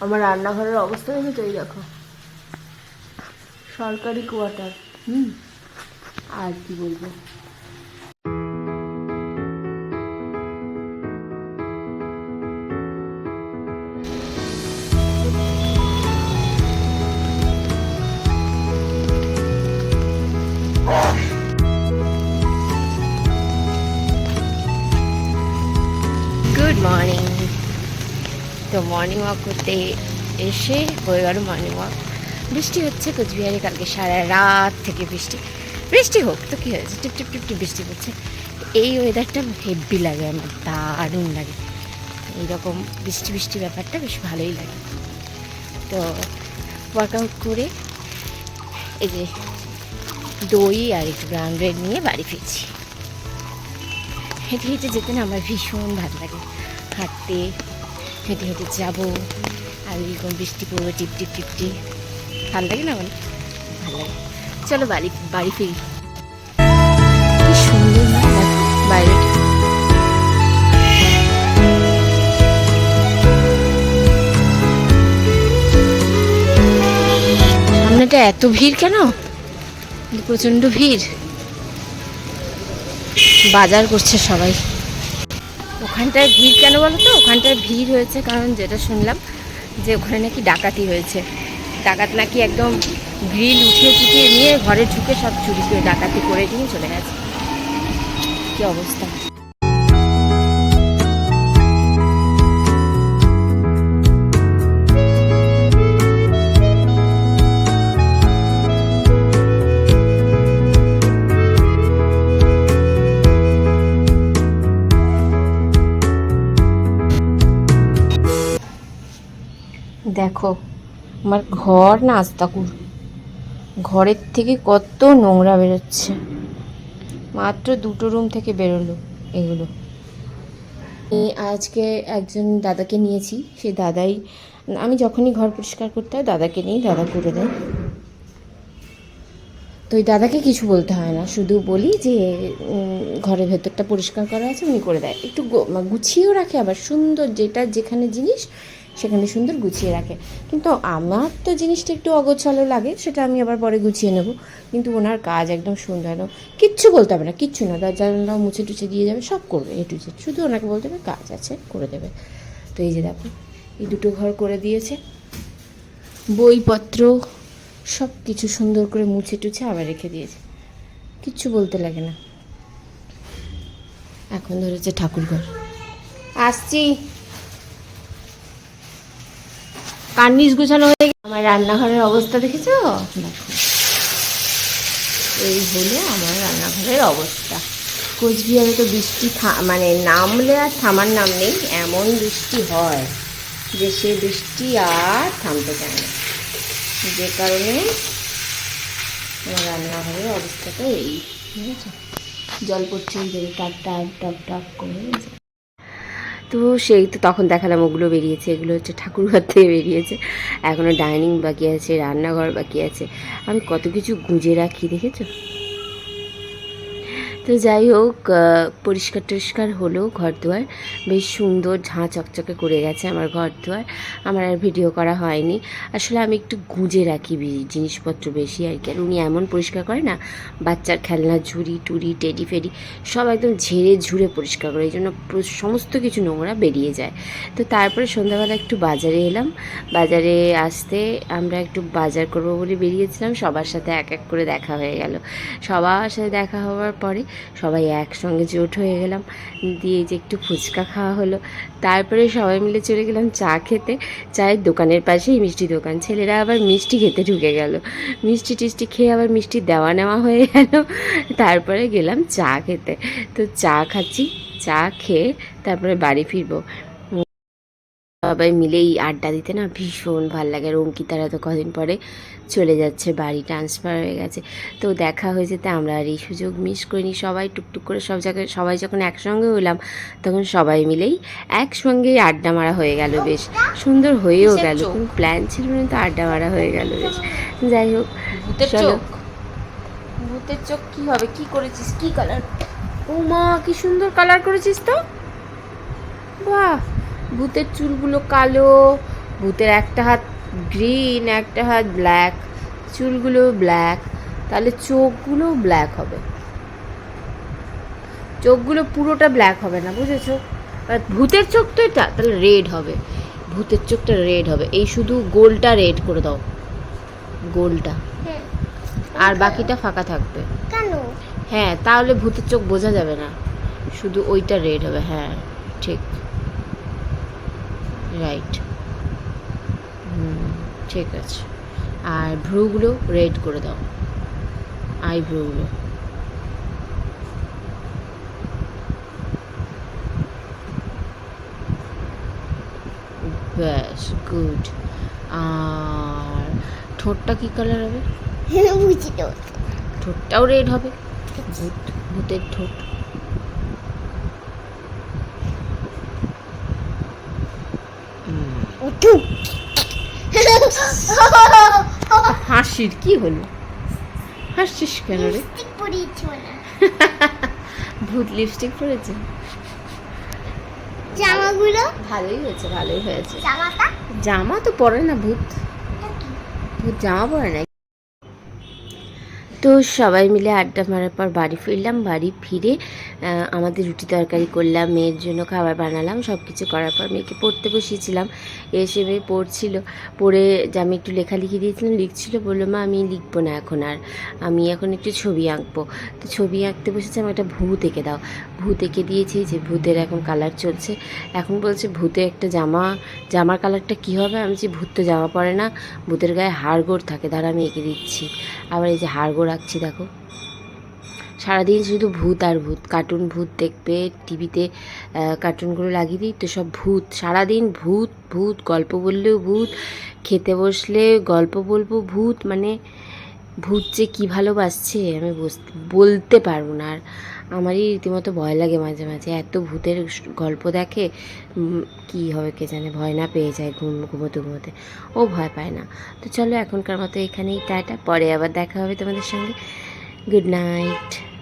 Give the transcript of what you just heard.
আমার রান্নাঘরের অবস্থা দেখেছ এই দেখো। সরকারি কোয়ার্টার হুম? আর কি বলব? গুড মর্নিং তো মর্নিং ওয়াক করতে এসে হয়ে গেল মর্নিং ওয়াক বৃষ্টি হচ্ছে কোচবিহারে, কালকে সারা রাত থেকে বৃষ্টি। বৃষ্টি হোক, তো কী হয়েছে? টিপ টিপ টিপ টিপ বৃষ্টি পড়ছে এই ওয়েদারটা হেভি লাগে, আমার দারুণ লাগে। এইরকম বৃষ্টি বৃষ্টি ব্যাপারটা বেশ ভালোই লাগে। তো ওয়ার্কআউট করে এই যে দই আর একটু ব্রাউন ব্রেড নিয়ে বাড়ি ফিরছি। হেঁটে হেঁটে যেতে না আমার ভীষণ ভালো লাগে। হাঁটতে হেঁটে হেঁটে যাব। আর এরকম বৃষ্টি পড়বে, টিপ টিপ টিপ টিপ। ভালো লাগে না আমার ভালো লাগে। চলো বাড়ি বাড়ি ফিরি। দেখো সামনেটা এত ভিড় কেন? প্রচণ্ড ভিড়। বাজার করছে সবাই। ওখানটায় ভিড় কেন বলো তো? ওখানটায় ভিড় হয়েছে কারণ যেটা শুনলাম যে ওখানে নাকি ডাকাতি হয়েছে। ডাকাত নাকি একদম গ্রিল উঠিয়ে চুটিয়ে নিয়ে ঘরে ঢুকে সব চুরি করে ডাকাতি করে নিয়ে চলে গেছে। কী অবস্থা? দেখো, আমার ঘর না আস্তাকুর। ঘরের থেকে কত নোংরা বেরোচ্ছে। মাত্র দুটো রুম থেকে বেরোলো এগুলো। আজকে একজন দাদাকে নিয়েছি, সে দাদাই, আমি যখনই ঘর পরিষ্কার করতে হয় দাদাকে নিই, দাদা করে দেয়। তো ওই দাদাকে কিছু বলতে হয় না, শুধু বলি যে ঘরের ভেতরটা পরিষ্কার করা আছে, উনি করে দেয়। একটু গুছিয়েও রাখে আবার সুন্দর যেটা যেখানে জিনিস সেখানে সুন্দর গুছিয়ে রাখে। কিন্তু আমার তো জিনিসটা একটু অগোছালো লাগে, সেটা আমি আবার পরে গুছিয়ে নেব। কিন্তু ওনার কাজ একদম সুন্দর, একদম কিচ্ছু বলতে হবে না, কিচ্ছু না। দরজা জানলা মুছে টুছে দিয়ে যাবে, সব করবে এ টু শুধু ওনাকে বলতে হবে কাজ আছে, করে দেবে। তো এই যে দেখো, এই দুটো ঘর করে দিয়েছে। বইপত্র সব কিছু সুন্দর করে মুছে টুছে আবার রেখে দিয়েছে। কিচ্ছু বলতে লাগে না। এখন ধরেছে ঠাকুরঘর। আসছি। কার্নিস গুছানো হয়ে গেছে। আমার রান্নাঘরের অবস্থা দেখেছ? দেখো এই হলো আমার রান্নাঘরের অবস্থা। কোচবিহারে তো বৃষ্টি মানে নামলে আর থামার নাম নেই, এমন বৃষ্টি হয় যে সে বৃষ্টি আর থামতে চায় না। যে কারণে আমার রান্নাঘরের অবস্থাটা এই বুঝেছ জল পড়ছে টক টাপ টাপ টাপ করে? তো সেই তো তখন দেখালাম, ওগুলো বেরিয়েছে, এগুলো হচ্ছে ঠাকুরঘর থেকে বেরিয়েছে। এখনও ডাইনিং বাকি আছে, রান্নাঘর বাকি আছে। আমি কত কিছু গুঁজে রাখি, দেখেছ? তো যাই হোক পরিষ্কার টরিষ্কার হলো ঘর দুয়ার। বেশ সুন্দর ঝাঁ চকচকে করে গেছে আমার ঘর দুয়ার। আমার আর ভিডিও করা হয়নি। আসলে আমি একটু গুঁজে রাখি জিনিসপত্র বেশি আর কি। আর উনি এমন পরিষ্কার করে না, বাচ্চার খেলনা, ঝুড়ি, টুড়ি, টেডি ফেডি, সব একদম ঝেড়ে ঝুড়ে পরিষ্কার করে, এই জন্য সমস্ত কিছু নোংরা বেরিয়ে যায়। তো তারপরে সন্ধ্যাবেলা একটু বাজারে এলাম। বাজারে আসতে আমরা একটু বাজার করব বলে বেরিয়েছিলাম। সবার সাথে এক এক করে দেখা হয়ে গেল। সবার সাথে দেখা হওয়ার পরে সবাই একসঙ্গে জোট হয়ে গেলাম, দিয়ে যে একটু ফুচকা খাওয়া হলো। তারপরে সবাই মিলে চলে গেলাম চা খেতে। চায়ের দোকানের পাশেই মিষ্টি দোকান। ছেলেরা আবার মিষ্টি খেতে ঢুকে গেল। মিষ্টি টিষ্টি খেয়ে আবার মিষ্টি দেওয়া নেওয়া হয়ে গেল। তারপরে গেলাম চা খেতে। তো চা খাচ্ছি, চা খেয়ে তারপরে বাড়ি ফিরবো। সবাই মিলেই আড্ডা দিতে না ভীষণ ভালো লাগে। আর অঙ্কিতারা তো কদিন পরে চলে যাচ্ছে বাড়ি ট্রান্সফার হয়ে গেছে। তো দেখা হয়ে যেতে আমরা আর এই সুযোগ মিস করিনি। সবাই টুকটুক করে সব জায়গায় সবাই যখন একসঙ্গে হলাম তখন সবাই মিলেই একসঙ্গেই আড্ডা মারা হয়ে গেল বেশ। সুন্দর হয়েও গেল কোনো প্ল্যান ছিল না তো আড্ডা মারা হয়ে গেল বেশ। যাই হোক ভূতের চলো। চোখ? ভূতের চোখ কি হবে? কি করেছিস? কি কালার ও মা কি সুন্দর কালার করেছিস তো। বাহ! ভূতের চুলগুলো কালো ভূতের একটা হাত গ্রিন একটা হাত ব্ল্যাক চুলগুলো ব্ল্যাক তাহলে চোখগুলো ব্ল্যাক হবে। চোখগুলো পুরোটা ব্ল্যাক হবে না বুঝেছ? ভূতের চোখ তো এটা তাহলে রেড হবে। ভূতের চোখটা রেড হবে। এই শুধু গোলটা রেড করে দাও। গোলটা। হ্যাঁ আর বাকিটা ফাঁকা থাকবে। কেন? হ্যাঁ তাহলে ভূতের চোখ বোঝা যাবে না। শুধু ওইটা রেড হবে হ্যাঁ ঠিক। রাইট ঠিক আছে। আর ভ্রুগুলো রেড করে দাও। আই ভ্রুগুলো। ব্যাস গুড আর ঠোঁটটা কি কালার হবে? ঠোঁটটাও রেড হবে। ভূত ভূতের ঠোঁট হুম। উঠু হাসির কি হলো? হাসছিস কেন রে? ভূত লিপস্টিক পরেছে? জামাগুলো? ভালোই হয়েছে ভালোই হয়েছে। জামাটা? জামা তো পরে না ভূত। ভূত জামা পরে না তো সবাই মিলে আড্ডা মারার পর বাড়ি ফিরলাম, বাড়ি ফিরে আমাদের রুটি তরকারি করলাম, মেয়ের জন্য খাবার বানালাম সব কিছু করার পর মেয়েকে পড়তে বসিয়েছিলাম। এসে মেয়ে পড়ছিল, পড়ে যে আমি একটু লেখালেখি দিয়েছিলাম, লিখছিল, বলল, মা, আমি লিখব না এখন আর, আমি এখন একটু ছবি আঁকবো। তো ছবি আঁকতে বসেছি আমি একটা ভূত এঁকে দাও। ভূত এঁকে দিয়েছি, যে ভূতের এখন কালার চলছে। এখন বলছে, ভূতে একটা জামা, জামার কালারটা কী হবে? আমি বলছি, ভূত তো জামা পরে না, ভূতের গায়ে হাড়গোড় থাকে, দাঁড়া আমি এঁকে দিচ্ছি। আবার এই যে হাড়গোড় আঁকছি দেখো। সারাদিন শুধু ভূত আর ভূত। কার্টুন ভূত দেখবে, টিভিতে কার্টুনগুলো লাগিয়ে দিই, তো সব ভূত। সারাদিন ভূত ভূত, গল্প বললেও ভূত, খেতে বসলে গল্প বলব ভূত মানে ভূত যে কী ভালোবাসছে, আমি বলতে পারব না। আর আমারই রীতিমতো ভয় লাগে মাঝে মাঝে। এত ভূতের গল্প দেখে কি হবে কে জানে, ভয় না পেয়ে যায় ঘুম, ঘুমোতে ঘুমোতে। ও ভয় পায় না। তো চলো এখনকার মতো এখানেই টাটা, পরে আবার দেখা হবে তোমাদের সঙ্গে। Good night.